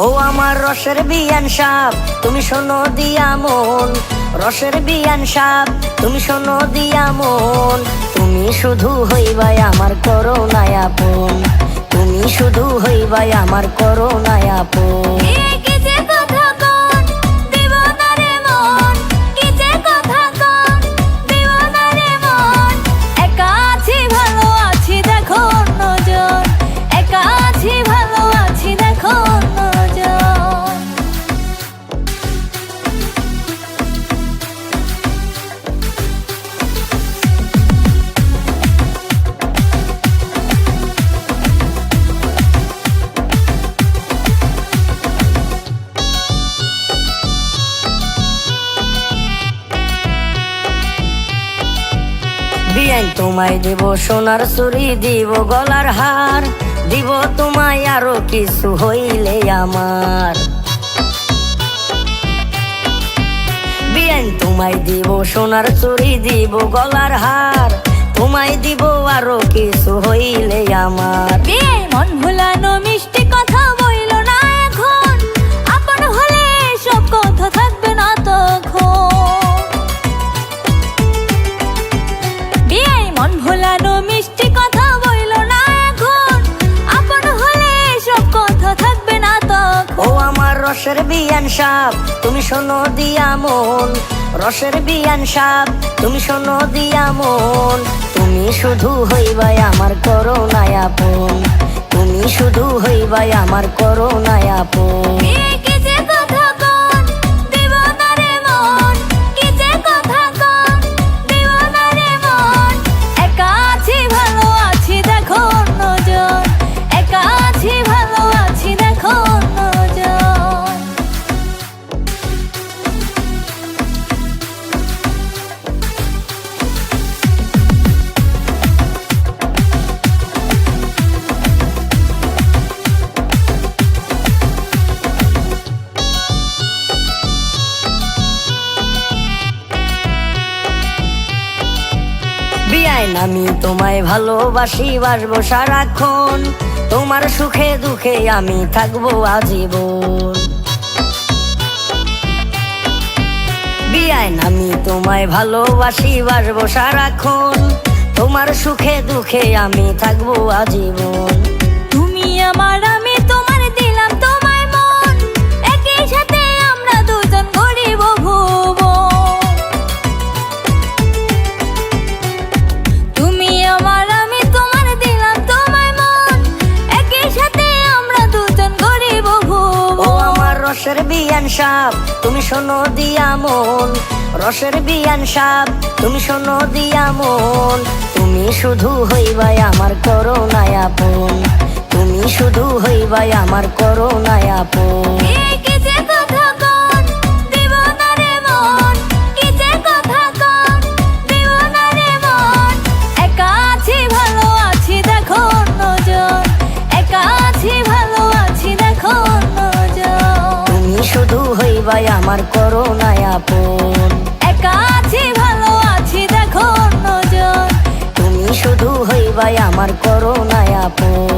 ও আমার রসের বিয়ান সাপ, তুমি শোনো দিয়া মন। রসের বিয়ান সাপ, তুমি শোনো দিয়া মন। তুমি শুধু হইবাই আমার করোনায় আপন। তুমি শুধু হইবাই আমার করোনায় আপন। বিয়ান তোমায় দিব সোনার চুরি দিব গলার হার, দিব তোমায় আরও কিছু হইলে আমার। বিয়ান, তোমায় দিব সোনার চুরি দিব গলার হার, তোমায় দিব আরও কিছু হইলে আমার। রসের বিয়ান সাপ, তুমি শোনো দিয়া মন। রসের বিয়ান সাপ, তুমি শোনো দিয়া মন। তুমি শুধু হইবাই আমার করো আপন। তুমি শুধু হইবাই আমার করো আপন। বিয়াইন আমি তোমায় ভালোবাসি, বাসবো সারাক্ষণ। তোমার সুখে দুঃখে আমি থাকব আজীবন। তোমায় ভালোবাসি, বাসবো সারাক্ষণ। তোমার সুখে দুঃখে আমি থাকব আজীবন। তুমি আমার রসের বিয়ান সাপ, তুমি শোনো দিয়া মন। রসের বিয়ান সাপ, তুমি শোনো দিয়া মন। তুমি শুধু হইবাই আমার করো নায়াপন তুমি শুধু হইবাই আমার করো আপন। আমার করোনায় আপন। একা আছি, ভালো আছি, দেখো নজর তুমি শুধু হইবাই আমার করোনায় আপন।